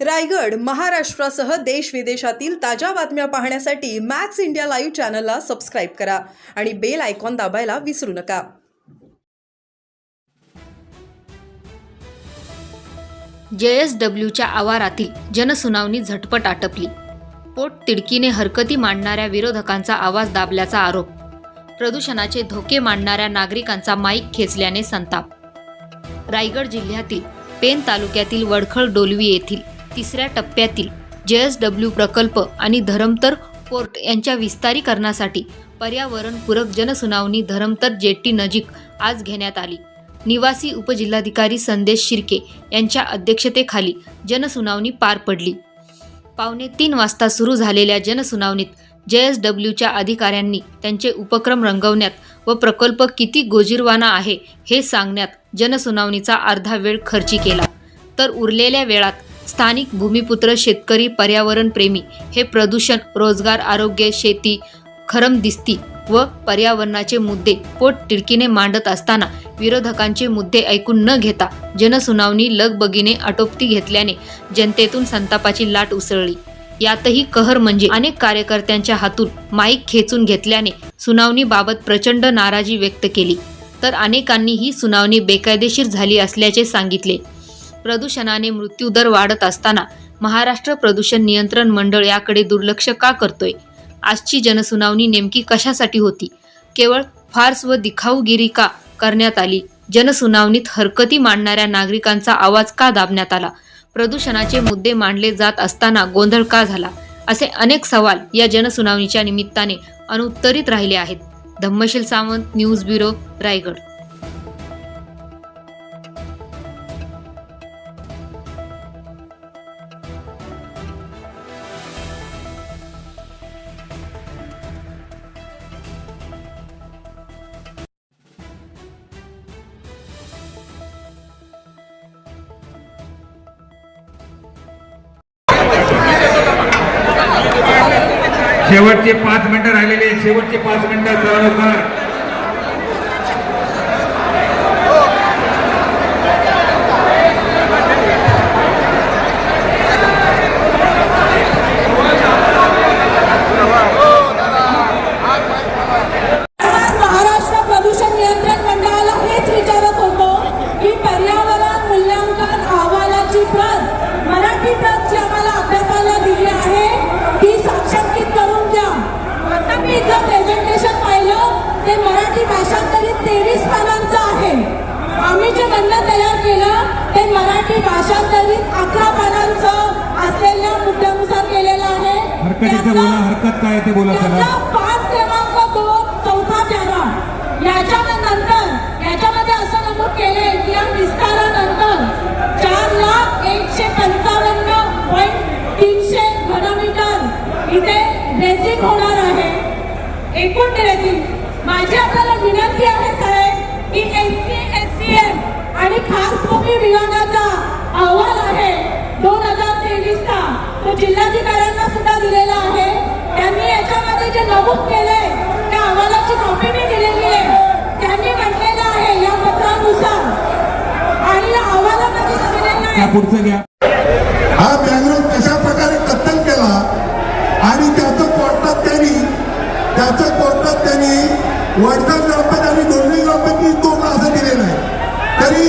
रायगड महाराष्ट्रासह देश विदेशातील ताज्या बातम्या पाहण्यासाठी मॅक्स इंडिया लाईव्ह चॅनलला सबस्क्राईब करा आणि बेल आयकॉन दाबायला विसरू नका. जेएसडब्ल्यूच्या आवारातील जनसुनावणी झटपट आटपली. पोट तिडकीने हरकती मांडणाऱ्या विरोधकांचा आवाज दाबल्याचा आरोप. प्रदूषणाचे धोके मांडणाऱ्या नागरिकांचा माईक खेचल्याने संताप. रायगड जिल्ह्यातील पेन तालुक्यातील वडखळ डोलवी येथील तिसऱ्या टप्प्यातील जेएसडब्ल्यू प्रकल्प आणि धरमतर पोर्ट यांच्या विस्तारीकरणासाठी पर्यावरणपूरक जनसुनावणी धरमतर जेट्टी नजीक आज घेण्यात आली. निवासी उपजिल्हाधिकारी संदेश शिर्के यांच्या अध्यक्षतेखाली जनसुनावणी पार पडली. पावणे तीन वाजता सुरू झालेल्या जनसुनावणीत जे एस डब्ल्यूच्या अधिकाऱ्यांनी त्यांचे उपक्रम रंगवण्यात व प्रकल्प किती गोजीरवाना आहे हे सांगण्यात जनसुनावणीचा अर्धा वेळ खर्ची केला. तर उरलेल्या वेळात स्थानिक भूमिपुत्र शेतकरी पर्यावरणप्रेमी हे प्रदूषण रोजगार आरोग्य शेती खरमदिस्ती व पर्यावरणाचे मुद्दे पोट टिडकीने मांडत असताना विरोधकांचे मुद्दे ऐकून न घेता जनसुनावणी लगबगीने आटोपती घेतल्याने जनतेतून संतापाची लाट उसळली. यातही कहर म्हणजे अनेक कार्यकर्त्यांच्या हातून माईक खेचून घेतल्याने सुनावणीबाबत प्रचंड नाराजी व्यक्त केली. तर अनेकांनी ही सुनावणी बेकायदेशीर झाली असल्याचे सांगितले. प्रदूषणाने मृत्यूदर वाढत असताना महाराष्ट्र प्रदूषण नियंत्रण मंडळ याकडे दुर्लक्ष का करतोय? आजची जनसुनावणी नेमकी कशासाठी होती? केवळ फार्स व दिखाऊगिरी का करण्यात आली? जनसुनावणीत हरकती मांडणाऱ्या नागरिकांचा आवाज का दाबण्यात आला? प्रदूषणाचे मुद्दे मांडले जात असताना गोंधळ का झाला? असे अनेक सवाल या जनसुनावणीच्या निमित्ताने अनुत्तरित राहिले आहेत. Dhammasheel Sawant news bureau Raigad. शेवटचे पाच मिनिटं राहिलेले शेवटचे पाच मिनिटं चला लवकर भाषांतरित अकरा पानांचं असलेल्या मुद्द्यानुसार केलेलं आहे. हरकतीचं बोला हरकत काय ते बोला त्याचा चला पाठ क्रमांक दोन चौथा पॅरा याच्यानंतर याच्यामध्ये असं नमूद केले की या विस्तारानंतर चार लाख एकशे पंचावन्न पॉईंट तीनशे घनमीटर इथे ड्रेसिंग होणार आहे. एकूण ड्रेसिंग माझी आपल्याला विनंती आहे साहेब की S C S C M आणि खासभूमी विभागाचा अहवाल आहे दोन हजार तेवीसचा तो जिल्हाधिकाऱ्यांना सुद्धा दिलेला आहे. त्यांनी याच्यामध्ये जे नमूद केलंय त्या अहवालाची कॉपी मी दिलेली आहे. त्यांनी म्हटलेलं आहे या पत्रानुसार. आणि या अहवालामध्ये दिलेलं त्या आहे पुढचं घ्या. हा कशा प्रकारे कत्तल केला आणि त्याचं कोर्टात त्यांनी त्याचं कोर्टात त्यांनी वडकर ग्रामपंचायत आणि ग्रामपंचायत असं दिलेलं आहे. तरी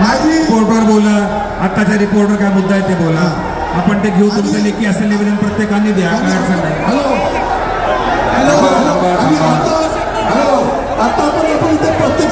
माझी रिपोर्टवर बोला. आताच्या रिपोर्टवर काय मुद्दा आहे ते बोला. आपण ते घेऊ तुमचं लेखी असं निवेदन प्रत्येकाने द्या काय अडचण नाही. हॅलो. हॅलो. हॅलो. आता आपण आपण इथे प्रत्येक